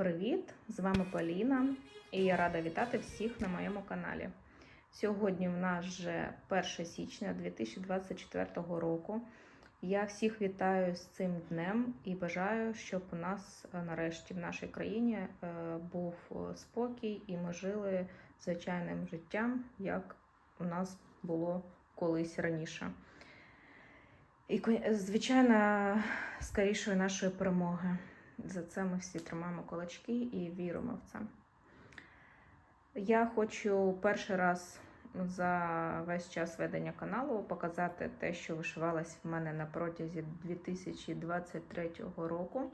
привіт! З вами Поліна і я рада вітати всіх на моєму каналі. Сьогодні в нас вже 1 січня 2024 року. Я всіх вітаю з цим днем і бажаю, щоб у нас е, нарешті в нашій країні е, був е, спокій і ми жили звичайним життям, як у нас було колись раніше. І, звичайно, скорішої нашої перемоги. За це ми всі тримаємо кулачки і віримо в це. Я хочу перший раз за весь час ведення каналу показати те, що вишивалось в мене на протязі 2023 року.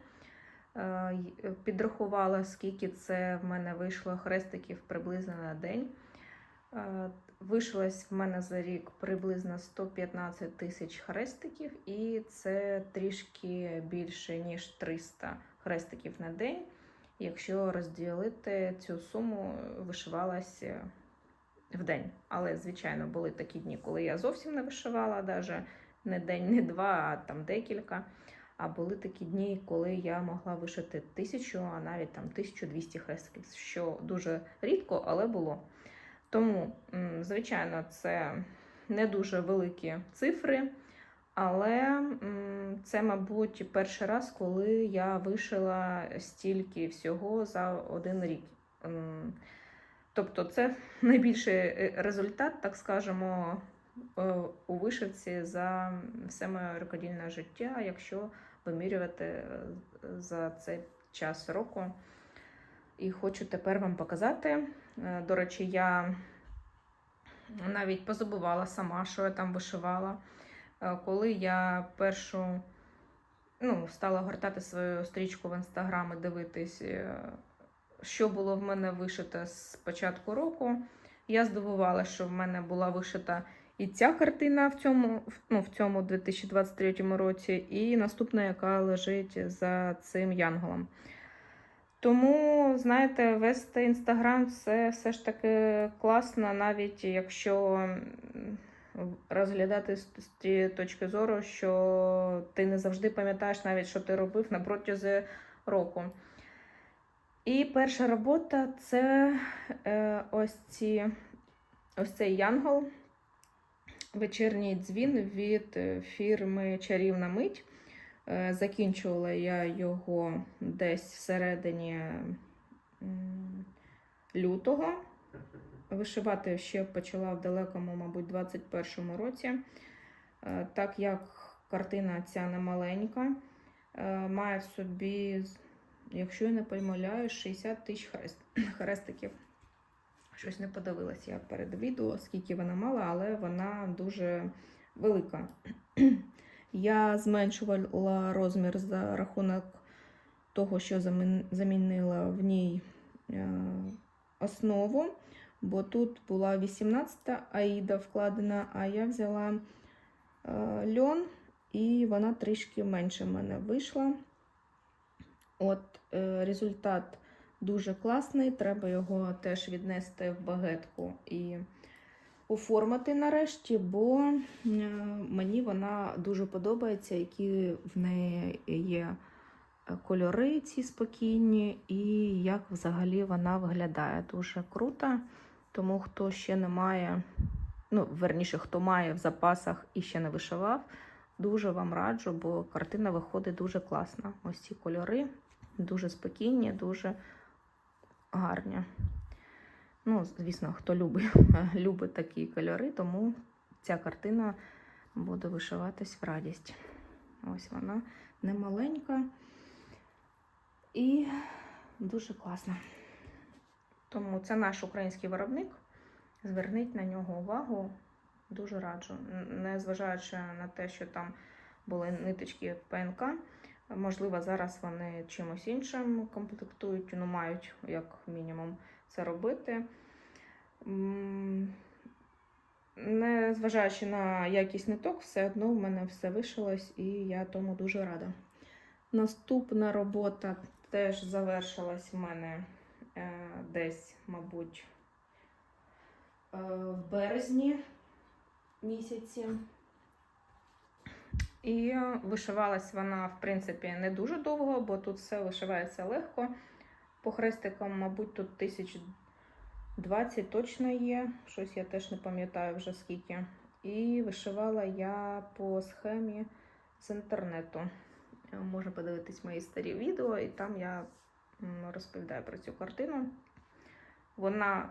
Е, Підрахувала, скільки це в мене вийшло хрестиків приблизно на день. Е, Вишилось в мене за рік приблизно 115 тисяч хрестиків, і це трішки більше, ніж 300 хрестиків на день. Якщо розділити цю суму, вишивалась е, в день. Але, звичайно, були такі дні, коли я зовсім не вишивала, навіть не день, не два, а там декілька. А були такі дні, коли я могла вишити тисячу, а навіть там 1200 хрестиків, що дуже рідко, але було. Тому, звичайно, це не дуже великі цифри, але це, мабуть, перший раз, коли я вишила стільки всього за один рік. Тобто, це найбільший е, результат, так скажемо, е, у вишивці за все моє рукодільне життя, якщо вимірювати е, за цей час року. І хочу тепер вам показати. До речі, я навіть позабувала сама, що я там вишивала. Е, Коли я першу ну, стала гортати свою стрічку в інстаграм і дивитись, е, що було в мене вишите з початку року, я здивувалася, що в мене була вишита і ця картина в цьому, ну, в цьому 2023 році, і наступна, яка лежить за цим янголом. Тому, знаєте, вести інстаграм це все ж таки класно, навіть якщо розглядати з тієї точки зору, що ти не завжди пам'ятаєш навіть, що ти робив на протязі року. І перша робота це е, ось, ці, ось цей янгол, вечірній дзвін від фірми Чарівна мить. Е, Закінчувала я його десь всередині лютого. Вишивати ще почала в далекому, мабуть, 21-му році. Е, Так як картина ця не маленька, е, має в собі, якщо я не помиляю, 60 тисяч хрест- хрестиків. Щось не подивилася я перед відео, скільки вона мала, але вона дуже велика. Я зменшувала розмір за рахунок того, що замінила в ній е, основу, бо тут була 18-та аїда вкладена, а я взяла е, льон, і вона трішки менше в мене вийшла. От е, результат дуже класний, треба його теж віднести в багетку і оформити нарешті, бо е, мені вона дуже подобається, які в неї є е, кольори ці спокійні, і як взагалі вона виглядає. Дуже круто. Тому хто ще не має, ну, верніше, хто має в запасах і ще не вишивав, дуже вам раджу, бо картина виходить дуже класна. Ось ці кольори дуже спокійні, дуже гарні. Ну, звісно, хто любить, любить такі кольори, тому ця картина буде вишиватись в радість. Ось вона не маленька і дуже класна. Тому це наш український виробник. Зверніть на нього увагу. Дуже раджу. Незважаючи на те, що там були ниточки ПНК, можливо, зараз вони чимось іншим комплектують, ну, мають як мінімум це робити. Незважаючи на якість ниток, все одно в мене все вишилось, і я тому дуже рада. Наступна робота теж завершилась в мене десь, мабуть, е, в березні місяці. І вишивалась вона, в принципі, не дуже довго, бо тут все вишивається легко. По хрестикам, мабуть, тут 1020 точно є. Щось я теж не пам'ятаю вже скільки. І вишивала я по схемі з інтернету. Е, Можна подивитись мої старі відео, і там я м, розповідаю про цю картину. Вона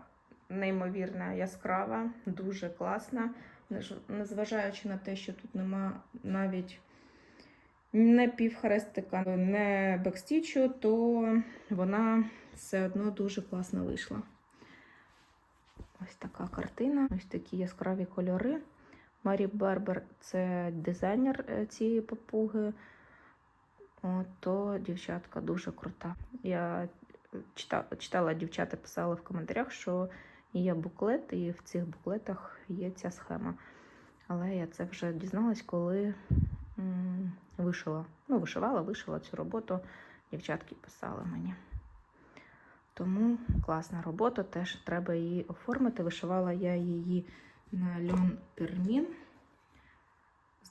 неймовірна, яскрава, дуже класна. Незважаючи на те, що тут нема навіть не півхрестика, не бекстічу, то вона все одно дуже класно вийшла. Ось така картина, ось такі яскраві кольори. Марі Бербер це дизайнер е, цієї папуги. О, то дівчатка дуже крута. Я читала, читала, дівчата писали в коментарях, що є буклет, і в цих буклетах є ця схема. Але я це вже дізналась, коли вишила. Ну, вишивала, вишила цю роботу. Дівчатки писали мені. Тому класна робота, теж треба її оформити. Вишивала я її на льон пермін.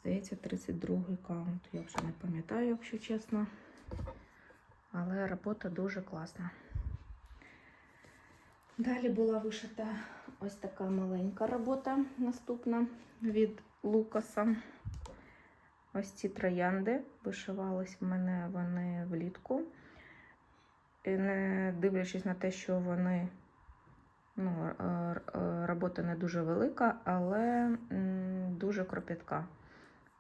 Здається, 32-й каунт. Я вже не пам'ятаю, якщо чесно. Але робота дуже класна. Далі була вишита ось така маленька робота наступна від Лукаса. Ось ці троянди вишивались в мене вони влітку. І не дивлячись на те, що вони ну, робота не дуже велика, але дуже кропітка.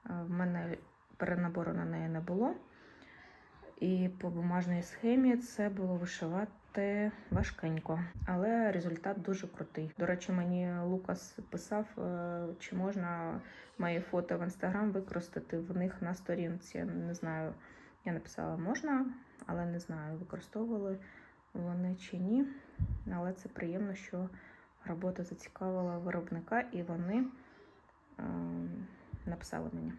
Е, В мене перенабору на неї не було. І по бумажній схемі це було вишивати важкенько, але результат дуже крутий. До речі, мені Лукас писав, е, чи можна мої фото в інстаграм використати в них на сторінці. Не знаю, я написала можна, але не знаю, використовували вони чи ні. Але це приємно, що робота зацікавила виробника, і вони е, написали мені.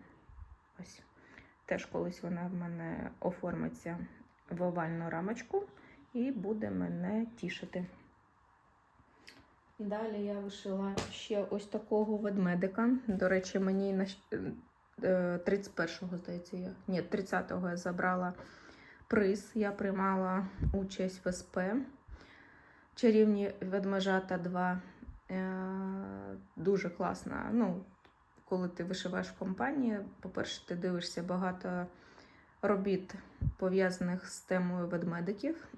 Ось. Теж колись вона в мене оформиться в овальну рамочку і буде мене тішити. Далі я вишила ще ось такого ведмедика. До речі, мені на е, 31-го, здається, я. Ні, 30-го я забрала приз. Я приймала участь в СП. Чарівні ведмежата 2. Е, Дуже класна. Ну, коли ти вишиваєш в компанії, по-перше, ти дивишся багато робіт, пов'язаних з темою ведмедиків.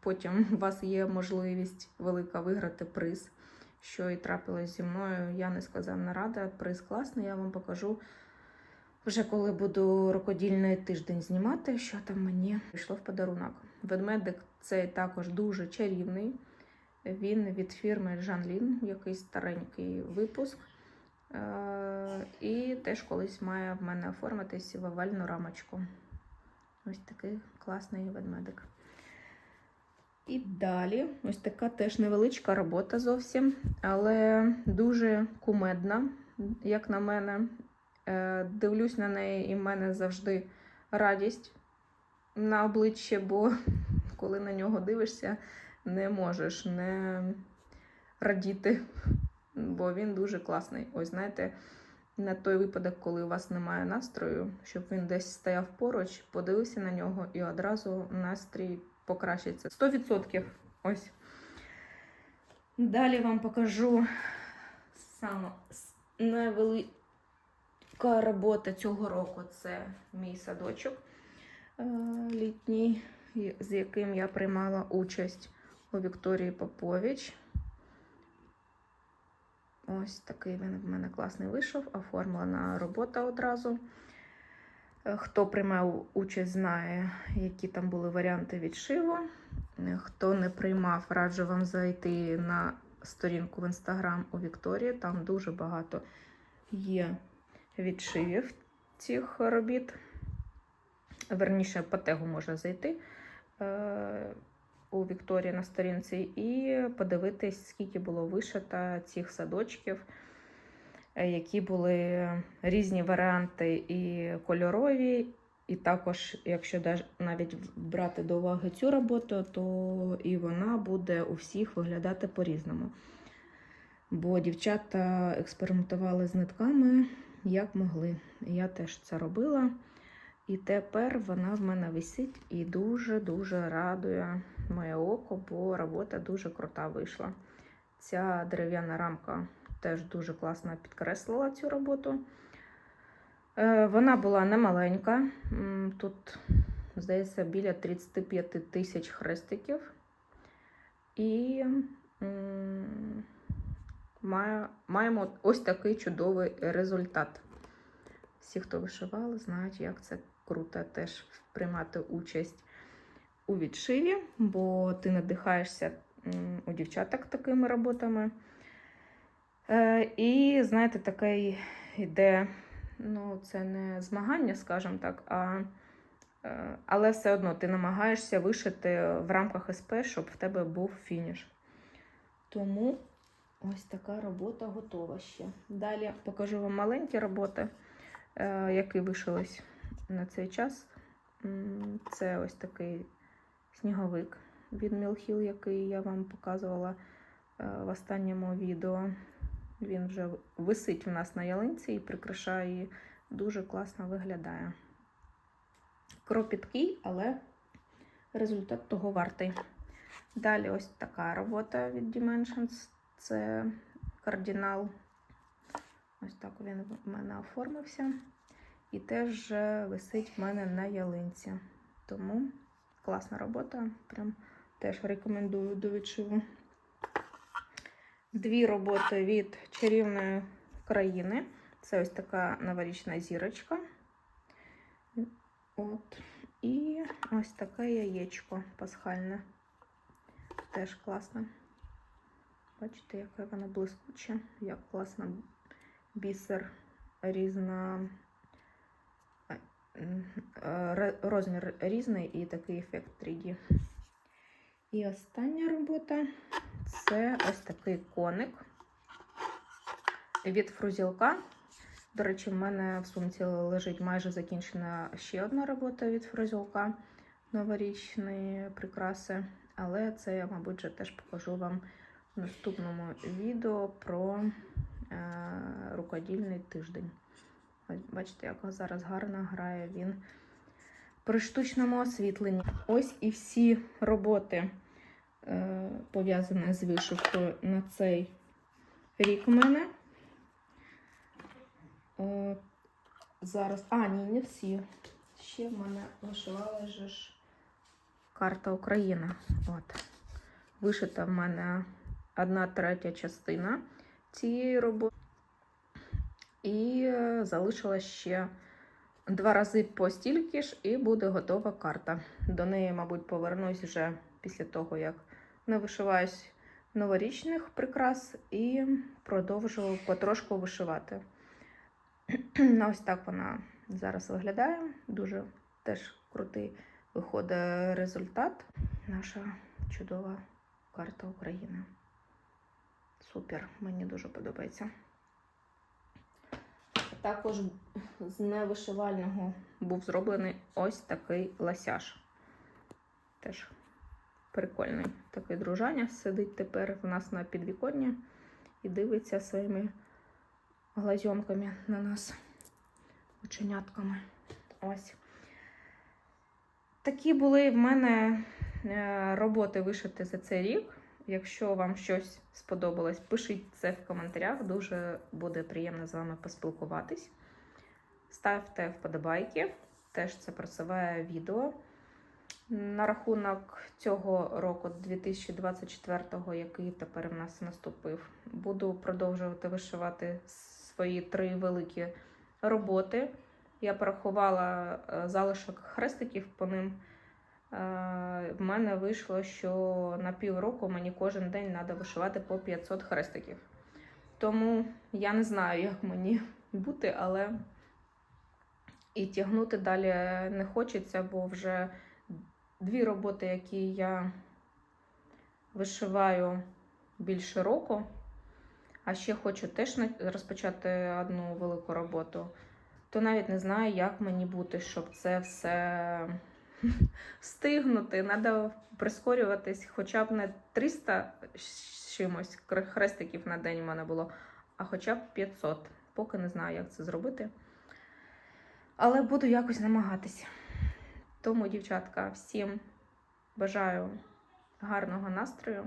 Потім у вас є можливість велика виграти приз, що і трапилось зі мною. Я не несказанна рада. Приз класний, я вам покажу вже коли буду рукодільний тиждень знімати, що там мені прийшло в подарунок. Ведмедик цей також дуже чарівний. Він від фірми Жанлін, якийсь старенький випуск. Е, І теж колись має в мене оформитись в овальну рамочку. Ось такий класний ведмедик. І далі ось така теж невеличка робота зовсім, але дуже кумедна, як на мене. Е, Дивлюсь на неї, і в мене завжди радість на обличчі, бо коли на нього дивишся, не можеш не радіти, бо він дуже класний. Ось знаєте, на той випадок, коли у вас немає настрою, щоб він десь стояв поруч, подивився на нього і одразу настрій покращиться. 100%. Ось. Далі вам покажу саме невелика робота цього року. Це мій садочок е, літній, з яким я приймала участь у Вікторії Попович. Ось такий він в мене класний вийшов, оформлена робота одразу. Е, Хто приймав участь, знає, які там були варіанти відшиву. Е, Хто не приймав, раджу вам зайти на сторінку в інстаграм у Вікторії. Там дуже багато є відшивів цих робіт. Верніше, по тегу можна зайти е, у Вікторії на сторінці і подивитись, скільки було вишито цих садочків, е, які були різні варіанти і кольорові. І також, якщо навіть брати до уваги цю роботу, то і вона буде у всіх виглядати по-різному. Бо дівчата експериментували з нитками як могли. Я теж це робила. І тепер вона в мене висить і дуже-дуже радує моє око, бо робота дуже крута вийшла. Ця дерев'яна рамка теж дуже класно підкреслила цю роботу. Е, Вона була немаленька. Тут, здається, біля 35 тисяч хрестиків. І маємо ось такий чудовий результат. Всі, хто вишивали, знають, як це круто теж приймати участь у відшиві, бо ти надихаєшся у дівчаток такими роботами. Е, і, знаєте, таке йде, ну, це не змагання, скажімо так, а, е, але все одно ти намагаєшся вишити в рамках СП, щоб в тебе був фініш. Тому ось така робота готова ще. Далі покажу вам маленькі роботи, е, які вишились на цей час. Це ось такий сніговик від Мілхіл, який я вам показувала е, в останньому відео. Він вже висить у нас на ялинці і прикрашає її. Дуже класно виглядає. Кропіткий, але результат того вартий. Далі ось така робота від Dimensions. Це кардинал. Ось так він в мене оформився. І теж висить в мене на ялинці. Тому класна робота. Прям теж рекомендую до відшиву. Дві роботи від чарівної країни. Це ось така новорічна зірочка. От. І ось таке яєчко пасхальне. Теж класно. Бачите, яке воно блискуче, як класно бісер різна. Е, Розмір різний і такий ефект 3D. І остання робота це ось такий коник від фрузілка. До речі, в мене в сумці лежить майже закінчена ще одна робота від фрузілка новорічні прикраси. Але це я, мабуть, вже теж покажу вам в наступному відео про е, рукодільний тиждень. Бачите, як зараз гарно грає він при штучному освітленні. Ось і всі роботи е, пов'язані з вишивкою на цей рік у мене. Е, зараз. А, ні, не всі. Ще в мене вишивала же ж карта України. От. Вишита в мене одна третя частина цієї роботи. І е, залишилось ще два рази по стільки ж, і буде готова карта. До неї, мабуть, повернусь вже після того, як навишиваюсь новорічних прикрас, і продовжу потрошку вишивати. Ось так вона зараз виглядає. Дуже теж крутий виходить результат. Наша чудова карта України. Супер, мені дуже подобається. Також з невишивального був зроблений ось такий ласяж. Теж прикольний такий дружаня сидить тепер в нас на підвіконні і дивиться своїми глазьомками на нас, оченятками. Ось. Такі були в мене е, роботи вишити за цей рік. Якщо вам щось сподобалось, пишіть це в коментарях. Дуже буде приємно з вами поспілкуватись. Ставте вподобайки, теж це просуває відео. На рахунок цього року, 2024, який тепер в нас наступив, буду продовжувати вишивати свої три великі роботи. Я порахувала е, залишок хрестиків по ним. В мене вийшло, що на півроку мені кожен день треба вишивати по 500 хрестиків. Тому я не знаю, як мені бути, але і тягнути далі не хочеться, бо вже дві роботи, які я вишиваю більше року, а ще хочу теж розпочати одну велику роботу, то навіть не знаю, як мені бути, щоб це все встигнути. Треба прискорюватись хоча б не 300 чимось хрестиків на день в мене було, а хоча б 500. Поки не знаю, як це зробити. Але буду якось намагатися. Тому, дівчатка, всім бажаю гарного настрою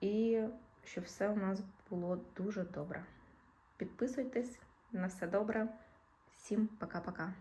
і щоб все у нас було дуже добре. Підписуйтесь на все добре. Всім пока-пока.